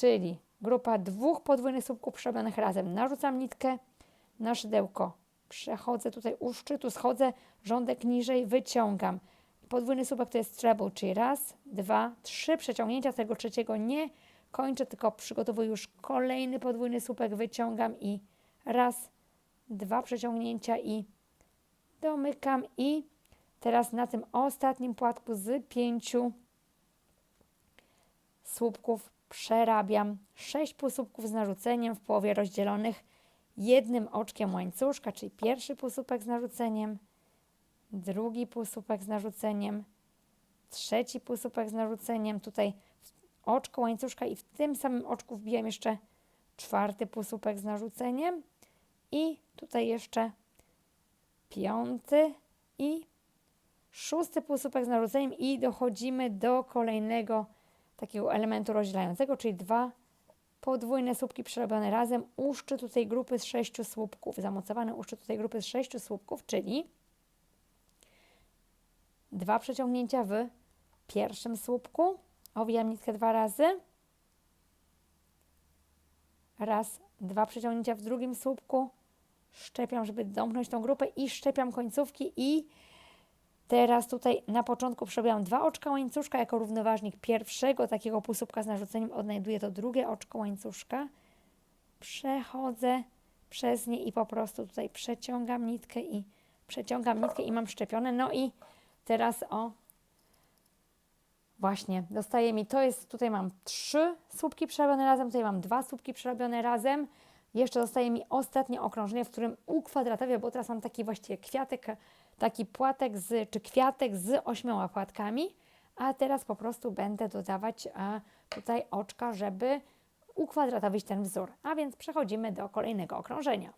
czyli grupa dwóch podwójnych słupków przerobionych razem. Narzucam nitkę na szydełko, przechodzę tutaj u szczytu, schodzę, rządek niżej, wyciągam. Podwójny słupek to jest treble, czyli raz, dwa, trzy przeciągnięcia, tego trzeciego nie kończę, tylko przygotowuję już kolejny podwójny słupek, wyciągam i raz, dwa przeciągnięcia i domykam i teraz na tym ostatnim płatku z pięciu słupków przerabiam sześć półsłupków z narzuceniem w połowie rozdzielonych jednym oczkiem łańcuszka, czyli pierwszy półsłupek z narzuceniem, drugi półsłupek z narzuceniem, trzeci półsłupek z narzuceniem, tutaj oczko łańcuszka i w tym samym oczku wbijam jeszcze czwarty półsłupek z narzuceniem. I tutaj jeszcze piąty i szósty półsłupek z narzuceniem i dochodzimy do kolejnego takiego elementu rozdzielającego, czyli dwa podwójne słupki przerobione razem u szczytu tej grupy z sześciu słupków, zamocowane u szczytu tej grupy z sześciu słupków, czyli dwa przeciągnięcia w pierwszym słupku, owijam nitkę dwa razy, raz, dwa przeciągnięcia w drugim słupku, szczepiam, żeby domknąć tą grupę i szczepiam końcówki i teraz tutaj na początku przerobiłam dwa oczka łańcuszka. Jako równoważnik pierwszego takiego półsłupka z narzuceniem, odnajduję to drugie oczko łańcuszka, przechodzę przez nie i po prostu tutaj przeciągam nitkę i przeciągam nitkę i mam szczepione, no i teraz o Właśnie, dostaje mi, to jest, tutaj mam trzy słupki przerobione razem, tutaj mam dwa słupki przerobione razem. Jeszcze zostaje mi ostatnie okrążenie, w którym ukwadratowię, bo teraz mam taki właściwie kwiatek, taki płatek z, czy kwiatek z ośmioma płatkami, a teraz po prostu będę dodawać a, tutaj oczka, żeby ukwadratowić ten wzór. A więc przechodzimy do kolejnego okrążenia.